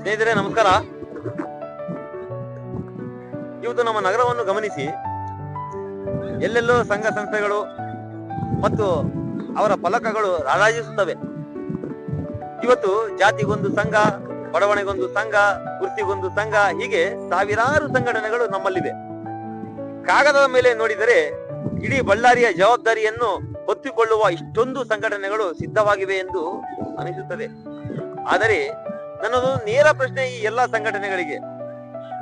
ಸ್ನೇಹಿತರೆ, ನಮಸ್ಕಾರ. ಇವತ್ತು ನಮ್ಮ ನಗರವನ್ನು ಗಮನಿಸಿ, ಎಲ್ಲೆಲ್ಲೋ ಸಂಘ ಸಂಸ್ಥೆಗಳು ಮತ್ತು ಅವರ ಫಲಕಗಳು ರಾರಾಜಿಸುತ್ತವೆ. ಇವತ್ತು ಜಾತಿಗೊಂದು ಸಂಘ, ಬಡವಣೆಗೊಂದು ಸಂಘ ಕುರ್ತಿಗೊಂದು ಸಂಘ, ಹೀಗೆ ಸಾವಿರಾರು ಸಂಘಟನೆಗಳು ನಮ್ಮಲ್ಲಿವೆ. ಕಾಗದದ ಮೇಲೆ ನೋಡಿದರೆ ಇಡೀ ಬಳ್ಳಾರಿಯ ಜವಾಬ್ದಾರಿಯನ್ನು ಹೊತ್ತುಕೊಳ್ಳುವ ಇಷ್ಟೊಂದು ಸಂಘಟನೆಗಳು ಸಿದ್ಧವಾಗಿವೆ ಎಂದು ಅನಿಸುತ್ತದೆ. ಆದರೆ ನನ್ನದು ನೇರ ಪ್ರಶ್ನೆ ಈ ಎಲ್ಲಾ ಸಂಘಟನೆಗಳಿಗೆ.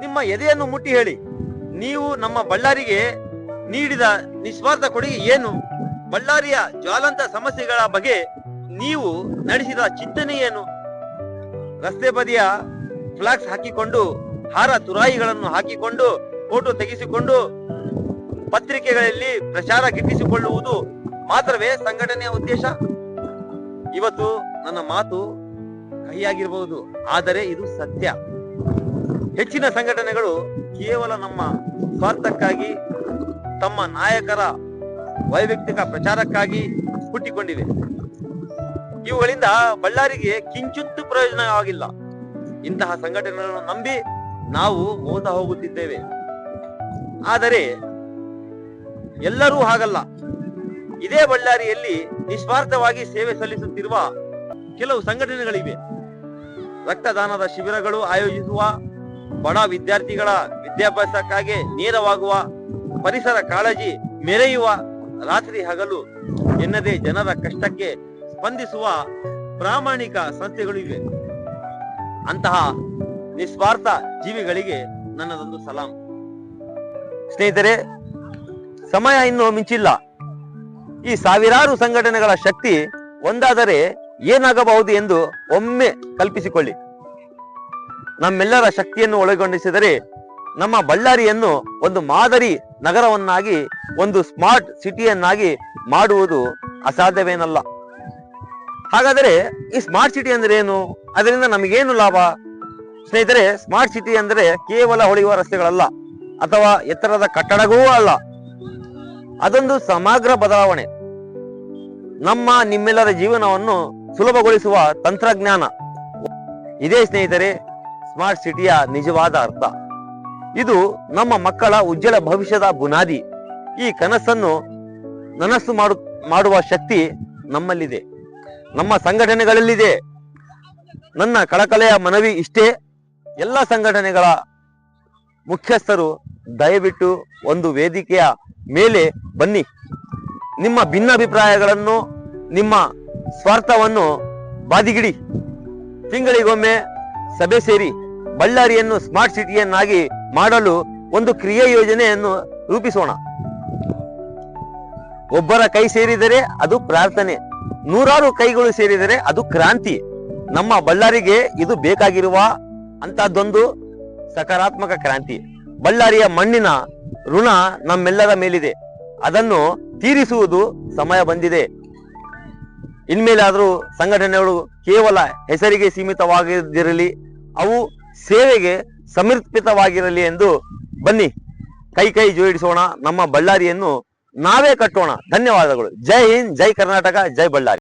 ನಿಮ್ಮ ಎದೆಯನ್ನು ಮುಟ್ಟಿ ಹೇಳಿ. ನೀವು ನಮ್ಮ ಬಳ್ಳಾರಿಗೆ ನೀಡಿದ ನಿಸ್ವಾರ್ಥ ಕೊಡುಗೆ ಏನು? ಬಳ್ಳಾರಿಯ ಜ್ವಾಲಂತ ಸಮಸ್ಯೆಗಳ ಬಗ್ಗೆ ನೀವು ನಡೆಸಿದ ಚಿಂತನೆ ಏನು? ರಸ್ತೆ ಬದಿಯ ಫ್ಲಾಕ್ಸ್ ಹಾಕಿಕೊಂಡು, ಹಾರ ತುರಾಯಿಗಳನ್ನು ಹಾಕಿಕೊಂಡು, ಫೋಟೋ ತೆಗೆಸಿಕೊಂಡು, ಪತ್ರಿಕೆಗಳಲ್ಲಿ ಪ್ರಚಾರ ಗಿಟ್ಟಿಸಿಕೊಳ್ಳುವುದು ಮಾತ್ರವೇ ಸಂಘಟನೆಯ ಉದ್ದೇಶ? ಇವತ್ತು ನನ್ನ ಮಾತು ಕಹಿಯಾಗಿರಬಹುದು ಆದರೆ ಇದು ಸತ್ಯ. ಹೆಚ್ಚಿನ ಸಂಘಟನೆಗಳು ಕೇವಲ ನಮ್ಮ ಸ್ವಾರ್ಥಕ್ಕಾಗಿ, ತಮ್ಮ ನಾಯಕರ ವೈಯಕ್ತಿಕ ಪ್ರಚಾರಕ್ಕಾಗಿ ಹುಟ್ಟಿಕೊಂಡಿವೆ. ಇವುಗಳಿಂದ ಬಳ್ಳಾರಿಗೆ ಕಿಂಚಿತ್ತು ಪ್ರಯೋಜನವಾಗಿಲ್ಲ ಇಂತಹ ಸಂಘಟನೆಗಳನ್ನು ನಂಬಿ ನಾವು ಮೋಸ ಹೋಗುತ್ತಿದ್ದೇವೆ. ಆದರೆ ಎಲ್ಲರೂ ಹಾಗಲ್ಲ. ಇದೇ ಬಳ್ಳಾರಿಯಲ್ಲಿ ನಿಸ್ವಾರ್ಥವಾಗಿ ಸೇವೆ ಸಲ್ಲಿಸುತ್ತಿರುವ ಕೆಲವು ಸಂಘಟನೆಗಳಿವೆ. ರಕ್ತದಾನದ ಶಿಬಿರಗಳು ಆಯೋಜಿಸುವ ಬಡ ವಿದ್ಯಾರ್ಥಿಗಳ ವಿದ್ಯಾಭ್ಯಾಸಕ್ಕಾಗಿ ನೇರವಾಗುವ ಪರಿಸರ ಕಾಳಜಿ ಮೆರೆಯುವ ರಾತ್ರಿ ಹಗಲು ಎನ್ನದೇ ಜನರ ಕಷ್ಟಕ್ಕೆ ಸ್ಪಂದಿಸುವ ಪ್ರಾಮಾಣಿಕ ಸಂಸ್ಥೆಗಳು ಇವೆ. ಅಂತಹ ನಿಸ್ವಾರ್ಥ ಜೀವಿಗಳಿಗೆ ನನ್ನದೊಂದು ಸಲಾಂ. ಸ್ನೇಹಿತರೆ, ಸಮಯ ಇನ್ನೂ ಮಿಂಚಿಲ್ಲ. ಈ ಸಾವಿರಾರು ಸಂಘಟನೆಗಳ ಶಕ್ತಿ ಒಂದಾದರೆ ಏನಾಗಬಹುದು ಎಂದು ಒಮ್ಮೆ ಕಲ್ಪಿಸಿಕೊಳ್ಳಿ. ನಮ್ಮೆಲ್ಲರ ಶಕ್ತಿಯನ್ನು ಒಳಗೊಂಡಿಸಿದರೆ ನಮ್ಮ ಬಳ್ಳಾರಿಯನ್ನು ಒಂದು ಮಾದರಿ ನಗರವನ್ನಾಗಿ, ಒಂದು ಸ್ಮಾರ್ಟ್ ಸಿಟಿಯನ್ನಾಗಿ ಮಾಡುವುದು ಅಸಾಧ್ಯವೇನಲ್ಲ. ಹಾಗಾದರೆ ಈ ಸ್ಮಾರ್ಟ್ ಸಿಟಿ ಅಂದ್ರೆ ಏನು? ಅದರಿಂದ ನಮಗೇನು ಲಾಭ? ಸ್ನೇಹಿತರೆ, ಸ್ಮಾರ್ಟ್ ಸಿಟಿ ಅಂದರೆ ಕೇವಲ ಹೊಳೆಯುವ ರಸ್ತೆಗಳಲ್ಲ, ಅಥವಾ ಎತ್ತರದ ಕಟ್ಟಡವೂ ಅಲ್ಲ. ಅದೊಂದು ಸಮಗ್ರ ಬದಲಾವಣೆ. ನಮ್ಮ ನಿಮ್ಮೆಲ್ಲರ ಜೀವನವನ್ನು ಸುಲಭಗೊಳಿಸುವ ತಂತ್ರಜ್ಞಾನ. ಇದೇ ಸ್ನೇಹಿತರೆ, ಸ್ಮಾರ್ಟ್ ಸಿಟಿಯ ನಿಜವಾದ ಅರ್ಥ. ಇದು ನಮ್ಮ ಮಕ್ಕಳ ಉಜ್ವಲ ಭವಿಷ್ಯದ ಬುನಾದಿ. ಈ ಕನಸನ್ನು ನನಸು ಮಾಡು, ಮಾಡುವ ಶಕ್ತಿ ನಮ್ಮಲ್ಲಿದೆ. ನಮ್ಮ ಸಂಘಟನೆಗಳಲ್ಲಿದೆ. ನನ್ನ ಕಳಕಳೆಯ ಮನವಿ ಇಷ್ಟೇ. ಎಲ್ಲ ಸಂಘಟನೆಗಳ ಮುಖ್ಯಸ್ಥರು ದಯವಿಟ್ಟು ಒಂದು ವೇದಿಕೆಯ ಮೇಲೆ ಬನ್ನಿ. ನಿಮ್ಮ ಭಿನ್ನಾಭಿಪ್ರಾಯಗಳನ್ನು, ನಿಮ್ಮ ಸ್ವಾರ್ಥವನ್ನು ಬಾದಿಗಿಡಿ. ತಿಂಗಳಿಗೊಮ್ಮೆ ಸಭೆ ಸೇರಿ ಬಳ್ಳಾರಿಯನ್ನು ಸ್ಮಾರ್ಟ್ ಸಿಟಿಯನ್ನಾಗಿ ಮಾಡಲು ಒಂದು ಕ್ರಿಯಾ ಯೋಜನೆಯನ್ನು ರೂಪಿಸೋಣ. ಒಬ್ಬರ ಕೈ ಸೇರಿದರೆ ಅದು ಪ್ರಾರ್ಥನೆ. ನೂರಾರು ಕೈಗಳು ಸೇರಿದರೆ ಅದು ಕ್ರಾಂತಿ. ನಮ್ಮ ಬಳ್ಳಾರಿಗೆ ಇದು ಬೇಕಾಗಿರುವ ಅಂತಹದ್ದೊಂದು ಸಕಾರಾತ್ಮಕ ಕ್ರಾಂತಿ. ಬಳ್ಳಾರಿಯ ಮಣ್ಣಿನ ಋಣ ನಮ್ಮೆಲ್ಲರ ಮೇಲಿದೆ. ಅದನ್ನು ತೀರಿಸುವುದು ಸಮಯ ಬಂದಿದೆ. ಇನ್ಮೇಲಾದರೂ ಸಂಘಟನೆಗಳು ಕೇವಲ ಹೆಸರಿಗೆ ಸೀಮಿತವಾಗಿರಲಿ ಅವು ಸೇವೆಗೆ ಸಮರ್ಪಿತವಾಗಿರಲಿ ಎಂದು ಬನ್ನಿ. ಕೈ ಕೈ ಜೋಡಿಸೋಣ ನಮ್ಮ ಬಳ್ಳಾರಿಯನ್ನು ನಾವೇ ಕಟ್ಟೋಣ. ಧನ್ಯವಾದಗಳು. ಜೈ ಹಿಂದ್, ಜೈ ಕರ್ನಾಟಕ, ಜೈ ಬಳ್ಳಾರಿ.